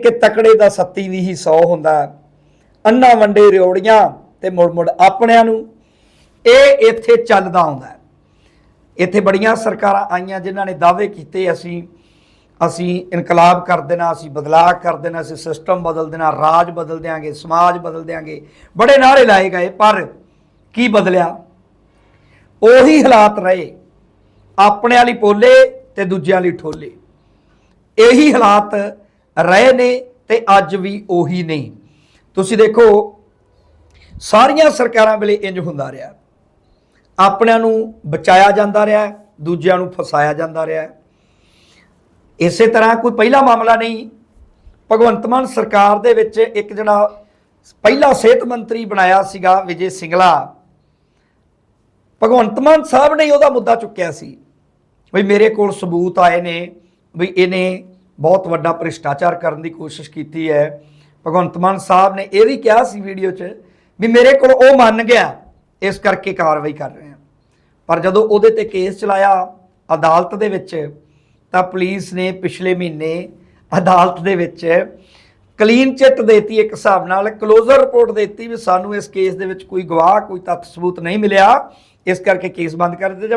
ਕਿ ਤਕੜੇ ਦਾ ਸੱਤੀ ਵੀ ਹੀ 100 ਹੁੰਦਾ। ਅੰਨਾ ਵੰਡੇ ਰਿਓੜੀਆਂ ਤੇ ਮੁੜ ਮੁੜ ਆਪਣਿਆਂ ਨੂੰ। ਇਹ ਇੱਥੇ ਚੱਲਦਾ ਆਉਂਦਾ ਇੱਥੇ ਬੜੀਆਂ ਸਰਕਾਰਾਂ ਆਈਆਂ ਜਿਨ੍ਹਾਂ ਨੇ ਦਾਅਵੇ ਕੀਤੇ, ਅਸੀਂ ਅਸੀਂ ਇਨਕਲਾਬ ਕਰ ਦੇਣਾ, ਅਸੀਂ ਬਦਲਾਅ ਕਰ ਦੇਣਾ, ਅਸੀਂ ਸਿਸਟਮ ਬਦਲ ਦੇਣਾ, ਰਾਜ ਬਦਲ ਦਿਆਂਗੇ, ਸਮਾਜ ਬਦਲ ਦਿਆਂਗੇ। ਬੜੇ ਨਾਰੇ ਲਾਏ ਗਏ, ਪਰ ਕੀ ਬਦਲਿਆ? ਉਹੀ ਹਾਲਾਤ ਰਹੇ। ਆਪਣੇ ਵਾਲੀ ਪੋਲੇ ਤੇ ਦੂਜਿਆਂ ਲਈ ਠੋਲੇ। ਇਹੀ ਹਾਲਾਤ ਰਹੇ ਨੇ ਤੇ ਅੱਜ ਵੀ ਉਹੀ ਨੇ। ਤੁਸੀਂ ਦੇਖੋ, ਸਾਰੀਆਂ ਸਰਕਾਰਾਂ ਵੇਲੇ ਇੰਜ ਹੁੰਦਾ ਰਿਹਾ। ਆਪਣਿਆਂ ਨੂੰ ਬਚਾਇਆ ਜਾਂਦਾ ਰਿਹਾ, ਦੂਜਿਆਂ ਨੂੰ ਫਸਾਇਆ ਜਾਂਦਾ ਰਿਹਾ। ਇਸੇ ਤਰ੍ਹਾਂ ਕੋਈ ਪਹਿਲਾ ਮਾਮਲਾ ਨਹੀਂ, ਭਗਵੰਤ ਮਾਨ ਸਰਕਾਰ ਦੇ ਵਿੱਚ ਇੱਕ ਜਿਹੜਾ ਪਹਿਲਾ ਸਿਹਤ ਮੰਤਰੀ ਬਣਾਇਆ ਸੀਗਾ, ਵਿਜੇ ਸਿੰਗਲਾ। ਭਗਵੰਤ ਮਾਨ ਸਾਹਿਬ ਨੇ ਉਹਦਾ ਮੁੱਦਾ ਚੁੱਕਿਆ ਸੀ, ਵੀ ਮੇਰੇ ਕੋਲ ਸਬੂਤ ਆਏ ਨੇ, ਵੀ ਇਹਨੇ ਬਹੁਤ ਵੱਡਾ ਭ੍ਰਿਸ਼ਟਾਚਾਰ ਕਰਨ ਦੀ ਕੋਸ਼ਿਸ਼ ਕੀਤੀ ਹੈ। ਭਗਵੰਤ ਮਾਨ ਸਾਹਿਬ ਨੇ ਇਹ ਵੀ ਕਿਹਾ ਸੀ ਵੀਡੀਓ 'ਚ ਵੀ ਮੇਰੇ ਕੋਲ ਉਹ ਮੰਨ ਗਿਆ, ਇਸ ਕਰਕੇ ਕਾਰਵਾਈ ਕਰ ਰਹੇ ਹਾਂ। ਪਰ ਜਦੋਂ ਉਹਦੇ ਤੇ ਕੇਸ ਚਲਾਇਆ ਅਦਾਲਤ ਦੇ ਵਿੱਚ, ਤਾਂ ਪੁਲਿਸ ਨੇ ਪਿਛਲੇ ਮਹੀਨੇ ਅਦਾਲਤ ਦੇ ਵਿੱਚ ਕਲੀਨ ਚਿੱਟ ਦੇਤੀ ਇੱਕ ਹਿਸਾਬ ਨਾਲ, ਕਲੋਜ਼ਰ ਰਿਪੋਰਟ ਦੇਤੀ ਵੀ ਸਾਨੂੰ ਇਸ ਕੇਸ ਦੇ ਵਿੱਚ ਕੋਈ ਗਵਾਹ, ਕੋਈ ਤੱਥ ਸਬੂਤ ਨਹੀਂ ਮਿਲਿਆ। ਇਸ ਕਰਕੇ ਕੇਸ ਬੰਦ ਕਰ ਦਿੱਤਾ